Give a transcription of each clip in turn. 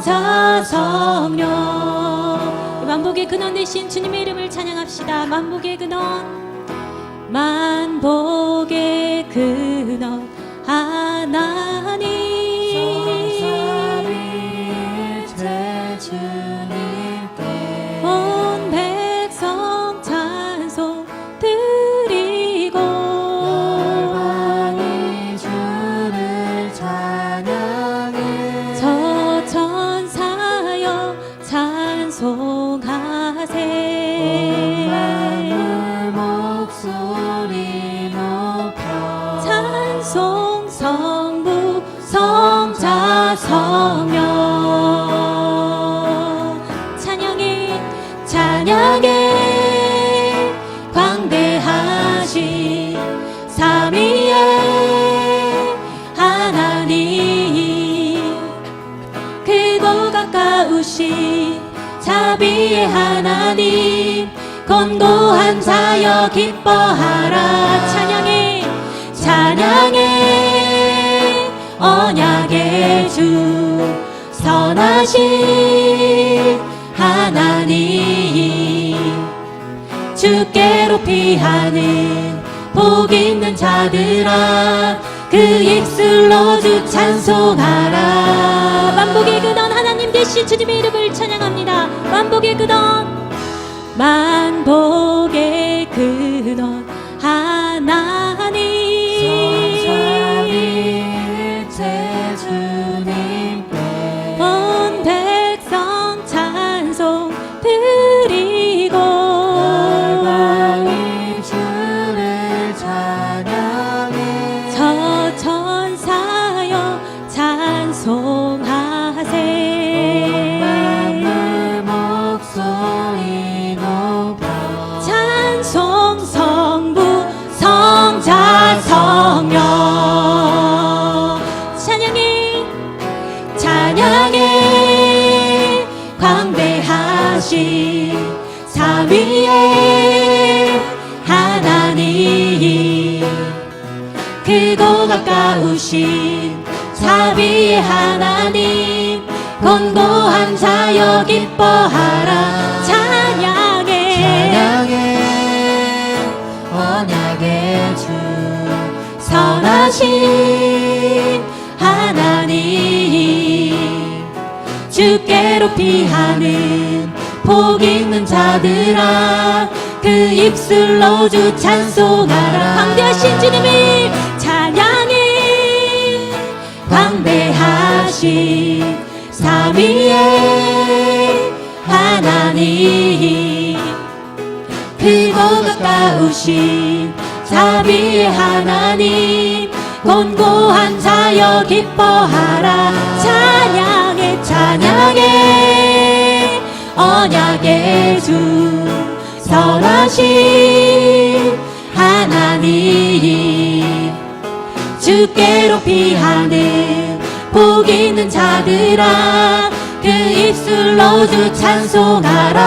성자 성령. 만복의 근원 대신 주님의 이름을 찬양합시다. 만복의 근원. 만복의 근원. 아 성령 찬양해 찬양해. 광대하신 삼위의 하나님. 크고 가까우신 자비의 하나님. 권고한 자여 기뻐하라. 찬양해 찬양해 언약의 주 선하신 하나님. 주께로 피하는 복 있는 자들아 그 입술로 주 찬송하라. 만복의 근원 하나님 되신 주님의 이름을 찬양합니다. 만복의 근원 만복의 가까우신 자비의 하나님 권고한 자여 기뻐하라. 찬양해. 찬양해. 언약의 주 선하신 하나님. 주께로 피하는 복 있는 자들아 그 입술로 주 찬송하라. 광대하신 주님을 찬양해 광대하신 삼위의 하나님. 크고 가까우신 자비의 하나님. 권고한 자여 기뻐하라. 찬양해 찬양해. 언약의 주 선하신 주께로 피하는 복 있는 자들아 그 입술로 주 찬송하라.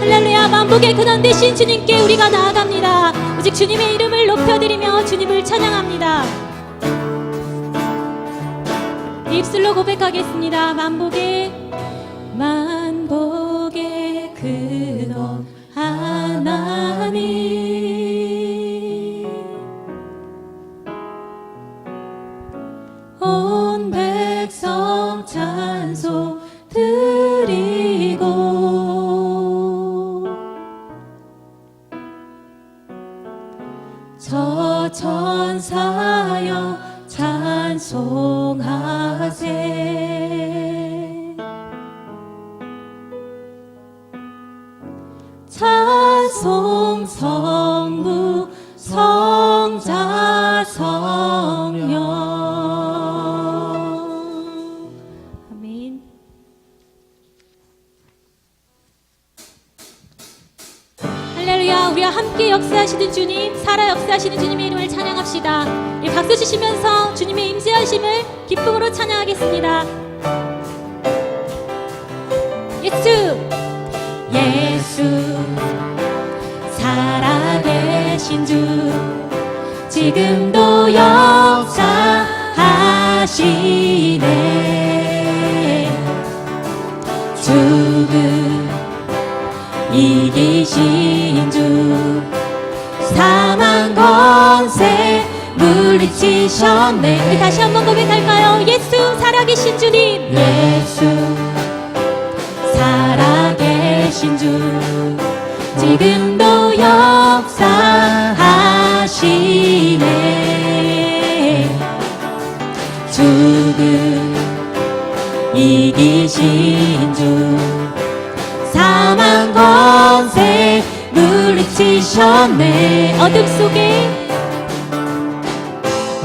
할렐루야 만복의 근원 되신 주님께 우리가 나아갑니다. 오직 주님의 이름을 높여드리며 주님을 찬양합니다. 입술로 고백하겠습니다. 만복의 찬 치시면서 주님의 임재하심을 기쁨으로 찬양하겠습니다. 예수! 예수 살아계신 주 지금도 역사하시네. 이기신 주 사망 권세 물리치셨네. 우리 다시 한번 고백할까요? 예수 살아계신 주님. 예수. 살아계신 주. 지금도 역사하시네. 죽음 이기신 주. 사망 권세 물리치셨네. 어둠 속에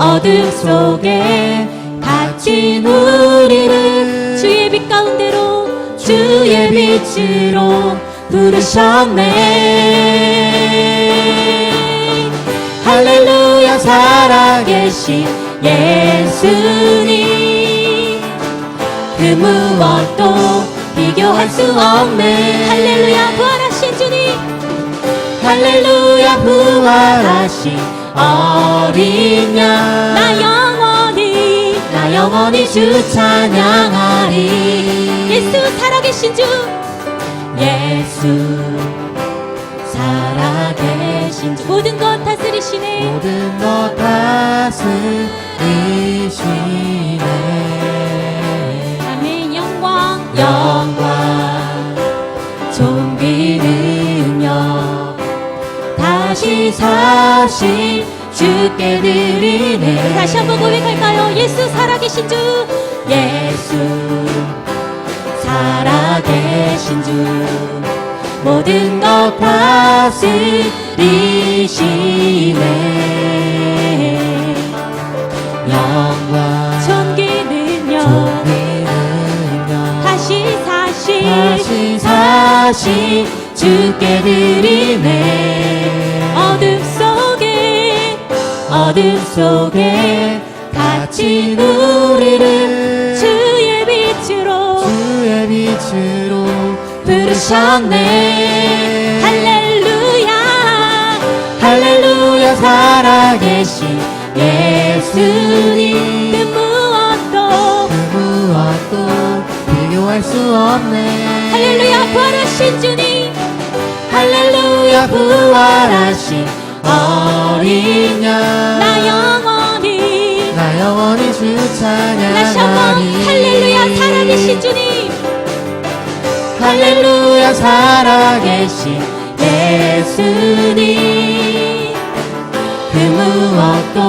어둠 속에 갇힌 우리를 주의 빛 가운데로 주의 빛으로 부르셨네. 할렐루야 살아계신 예수님. 그 무엇도 비교할 수 없네. 할렐루야 부활하신 주님. 할렐루야 부활하신 어린 양나 영원히 나 영원히 주 찬양하리. 예수 살아계신 주 예수 살아계신 주. 모든 것 다스리시네. 모든 것 다스리시네. 아멘 영광 영광 다시 사신 주께 드리네. 다시 한번 고백할까요? 예수 살아계신 주. 예수 살아계신 주. 모든 것 다스리시네. 영광 존귀 능력 존귀 능력 다시 사신 다시 다시 주께 드리네 어둠 속에 어둠 속에 갇힌 우리를 주의 빛으로 주의 빛으로 부르셨네. 할렐루야. 할렐루야 살아계신 예수님. 그 무엇도 그 무엇도 비교할 수 없네. 할렐루야 부활하신 주님 할렐루야 부활하신 어린 양. 나 영원히. 나 영원히 주 찬양하리. 할렐루야 살아계신 주님. 할렐루야 살아계신 예수님. 그 무엇도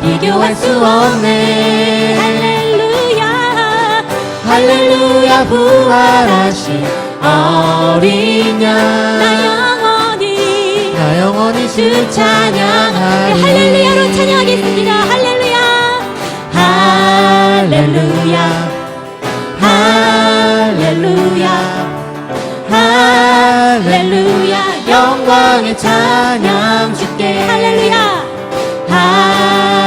비교할 수 없네. 할렐루야. 할렐루야 부활하신 어린 양나 영원히 주주 찬양하리. 찬양하리 할렐루야로 찬양하겠습니다. 할렐루야. 할렐루야. 할렐루야. 할렐루야. 영광의 찬양 주께. 할렐루야.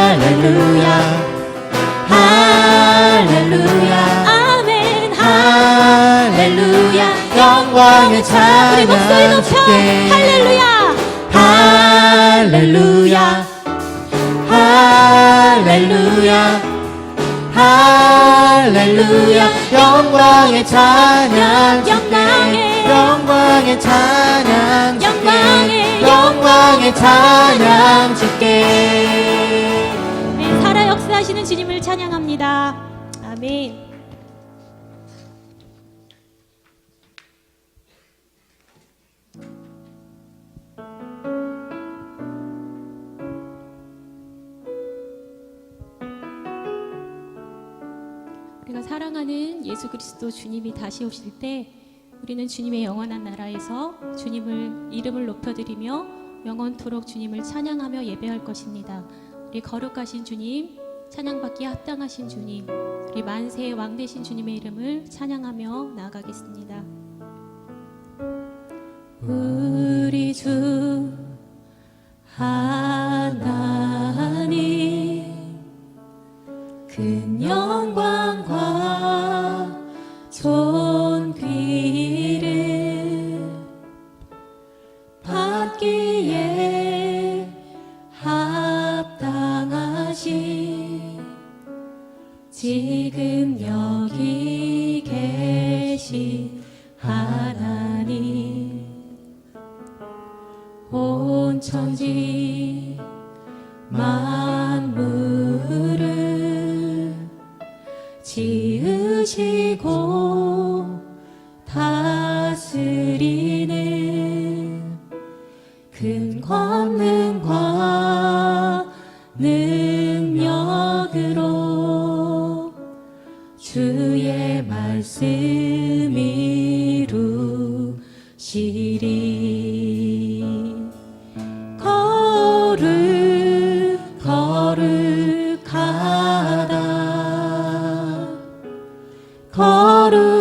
할렐루야. 할렐루야. 아멘. 할렐루야. 영광의 우리 찬양 목소리 높여. 할렐루야 할렐루야. 할렐루야. 할렐루야. 영광의 찬양 영광의 영광의 찬양 영광의 영광의 찬양 주께 네, 살아 역사하시는 주님을 찬양합니다. 아멘 사랑하는 예수 그리스도 주님이 다시 오실 때 우리는 주님의 영원한 나라에서 주님을 이름을 높여드리며 영원토록 주님을 찬양하며 예배할 것입니다. 우리 거룩하신 주님, 찬양받기에 합당하신 주님, 우리 만세의 왕 되신 주님의 이름을 찬양하며 나아가겠습니다. 우리 주 하나 천지. 만 거룩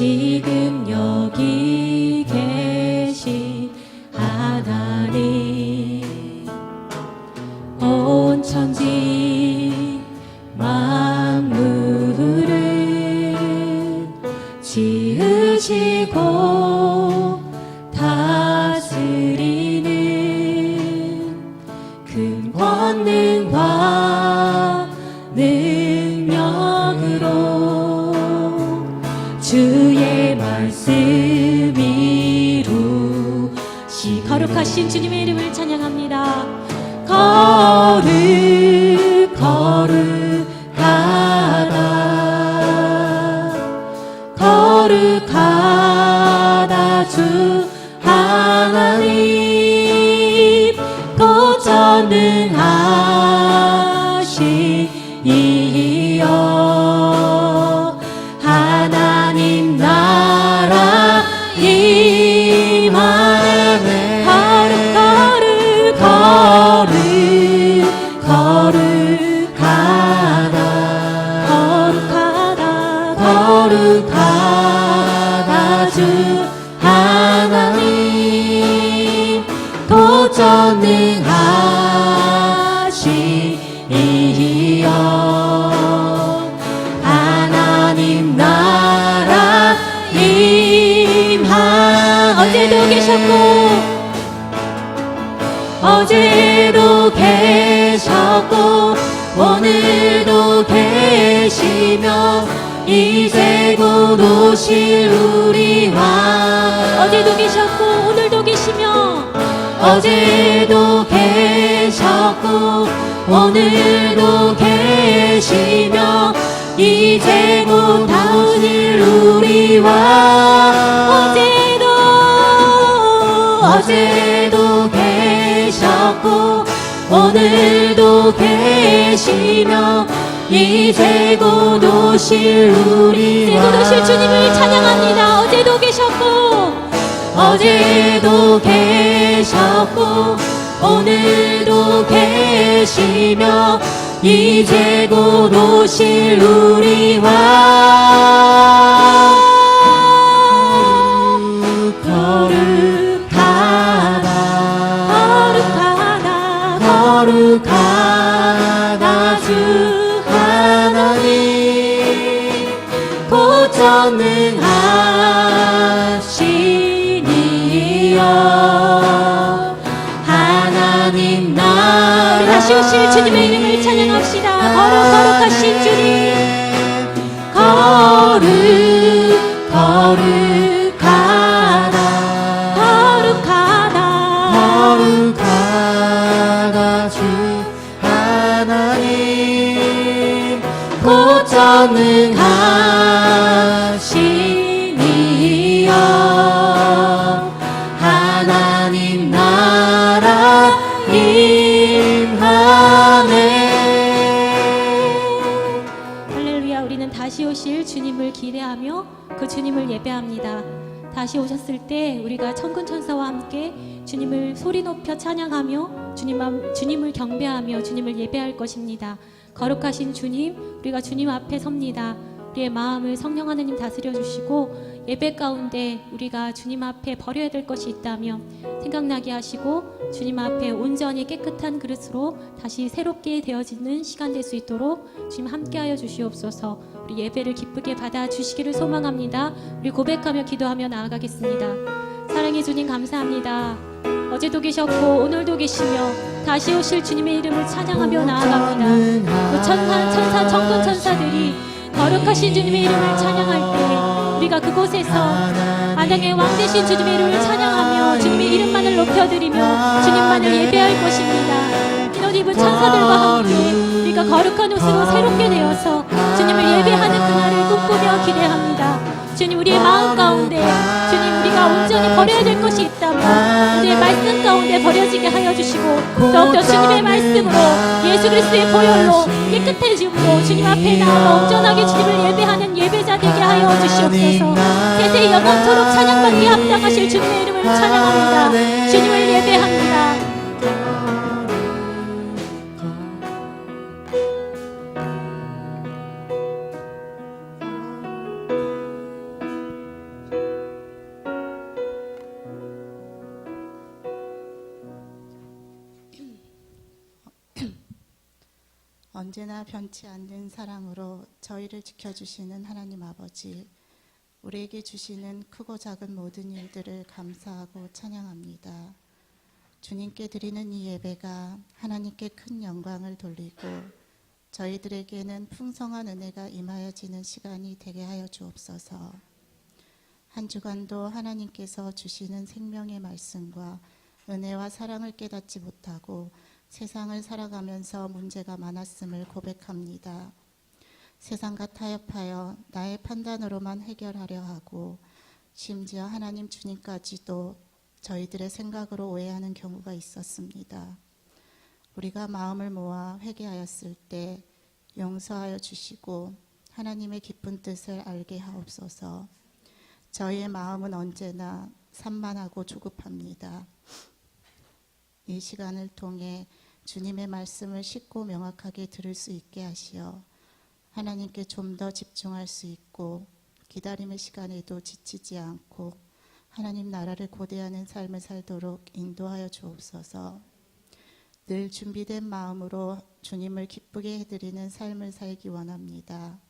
지금 주님의 이름을 찬양합니다. 거룩 거룩 전능하시이여. 하나님 나라 임하 어제도 계셨고 어제도 계셨고 오늘도 계시며 이제 곧 오실 우리 어제도 계셨고 오늘도 계시며 이제 곧 오실 우리와 어제도 어제도 계셨고 오늘도 계시며 이제 곧 오실 우리 이제 곧 오실 주님을 찬양합니다. 어제도 계셨고 어제도 계셨고 오늘도 계시며 이제 곧 오실 우리와 거룩하다 거룩하다 거룩하다 주 하나님. 고전능하 오실 주님의 이름을 찬양합시다. 거룩 거룩하신 주님. 거룩 거룩 주님을 예배합니다 다시 오셨을 때 우리가 천군 천사와 함께 주님을 소리 높여 찬양하며 주님 앞- 주님을 경배하며 주님을 예배할 것입니다. 거룩하신 주님, 우리가 주님 앞에 섭니다. 우리의 마음을 성령 하나님 다스려 주시고 예배 가운데 우리가 주님 앞에 버려야 될 것이 있다면 생각나게 하시고 주님 앞에 온전히 깨끗한 그릇으로 다시 새롭게 되어지는 시간 될 수 있도록 주님 함께하여 주시옵소서. 우리 예배를 기쁘게 받아 주시기를 소망합니다. 우리 고백하며 기도하며 나아가겠습니다. 사랑해 주님 감사합니다. 어제도 계셨고 오늘도 계시며 다시 오실 주님의 이름을 찬양하며 나아갑니다. 그 천사 천사 천군 천사들이 거룩하신 주님의 이름을 찬양할 때 우리가 그곳에서 아당의 왕 되신 주님의 이름을 찬양하며 주님의 이름만을 높여드리며 주님만을 예배할 것입니다. 흰옷 입은 천사들과 함께 우리가 거룩한 옷으로 새롭게 되어서 주님을 예배하는 그날을 꿈꾸며 기대합니다. 주님 우리의 마음 가운데 주님 우리가 온전히 버려야 될 것이 있다면 우리의 말씀 가운데 버려지게 하여 주시고 더욱더 주님의 말씀으로 예수 그리스도의 보혈로 깨끗해짐으로 주님 앞에 나아가 온전하게 주님을 예배하는 하여 주시옵소서. 세세 영원토록 찬양받기에 합당하실 주님의 이름을 찬양합니다. 주님을 예배합니다 언제나 변치 않는 사랑으로 저희를 지켜주시는 하나님 아버지, 우리에게 주시는 크고 작은 모든 일들을 감사하고 찬양합니다. 주님께 드리는 이 예배가 하나님께 큰 영광을 돌리고 저희들에게는 풍성한 은혜가 임하여지는 시간이 되게 하여 주옵소서. 한 주간도 하나님께서 주시는 생명의 말씀과 은혜와 사랑을 깨닫지 못하고 세상을 살아가면서 문제가 많았음을 고백합니다. 세상과 타협하여 나의 판단으로만 해결하려 하고 심지어 하나님 주님까지도 저희들의 생각으로 오해하는 경우가 있었습니다. 우리가 마음을 모아 회개하였을 때 용서하여 주시고 하나님의 기쁜 뜻을 알게 하옵소서. 저희의 마음은 언제나 산만하고 조급합니다. 이 시간을 통해 주님의 말씀을 쉽고 명확하게 들을 수 있게 하시어 하나님께 좀 더 집중할 수 있고 기다림의 시간에도 지치지 않고 하나님 나라를 고대하는 삶을 살도록 인도하여 주옵소서. 늘 준비된 마음으로 주님을 기쁘게 해드리는 삶을 살기 원합니다.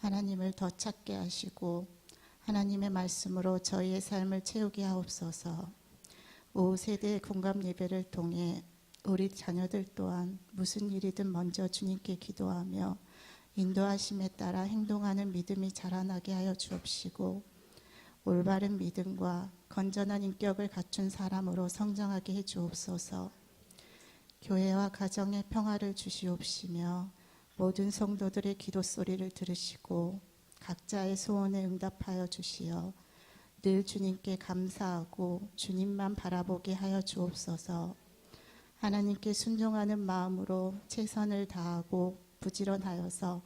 하나님을 더 찾게 하시고 하나님의 말씀으로 저희의 삶을 채우게 하옵소서. 5세대 공감 예배를 통해 우리 자녀들 또한 무슨 일이든 먼저 주님께 기도하며 인도하심에 따라 행동하는 믿음이 자라나게 하여 주옵시고 올바른 믿음과 건전한 인격을 갖춘 사람으로 성장하게 해 주옵소서. 교회와 가정의 평화를 주시옵시며 모든 성도들의 기도 소리를 들으시고 각자의 소원에 응답하여 주시어 늘 주님께 감사하고 주님만 바라보게 하여 주옵소서. 하나님께 순종하는 마음으로 최선을 다하고 부지런하여서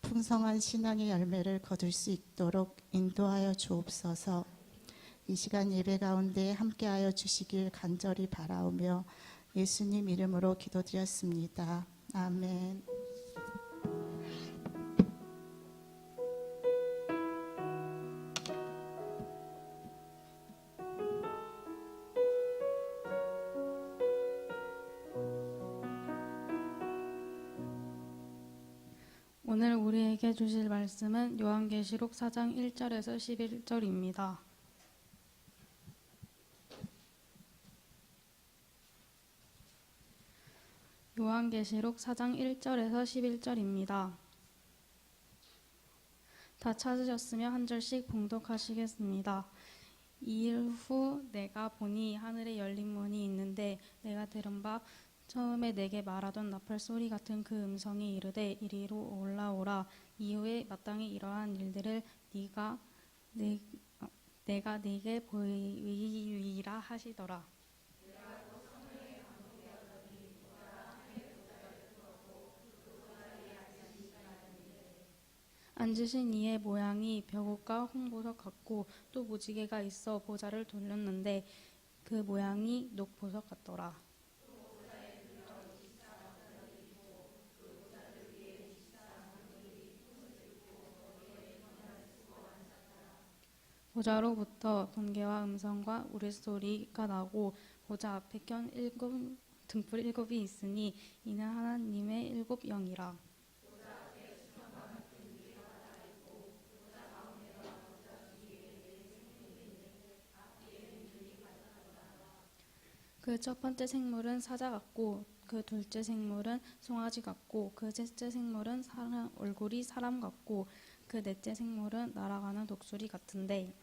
풍성한 신앙의 열매를 거둘 수 있도록 인도하여 주옵소서. 이 시간 예배 가운데 함께하여 주시길 간절히 바라오며 예수님 이름으로 기도드렸습니다. 아멘. 우리에게 주실 말씀은 요한계시록 4장 1절에서 11절입니다. 요한계시록 4장 1절에서 11절입니다. 다 찾으셨으면 한 절씩 봉독하시겠습니다. 이일 후 내가 보니 하늘에 열린 문이 있는데 내가 들은 바 처음에 내게 말하던 나팔 소리 같은 그 음성이 이르되 이리로 올라오라 이후에 마땅히 이러한 일들을 네가 내, 어, 내가 네게 보이리라 하시더라. 앉으신 이의 모양이 벼옷과 홍보석 같고 또 무지개가 있어 보좌를 돌렸는데 그 모양이 녹보석 같더라. 보좌로부터 번개와 음성과 우레소리가 나고 보좌 앞에 켠 일곱 등불 일곱이 있으니 이는 하나님의 일곱 영이라. 그 첫 번째 생물은 사자 같고 그 둘째 생물은 송아지 같고 그 셋째 생물은 사람 얼굴이 사람 같고 그 넷째 생물은 날아가는 독수리 같은데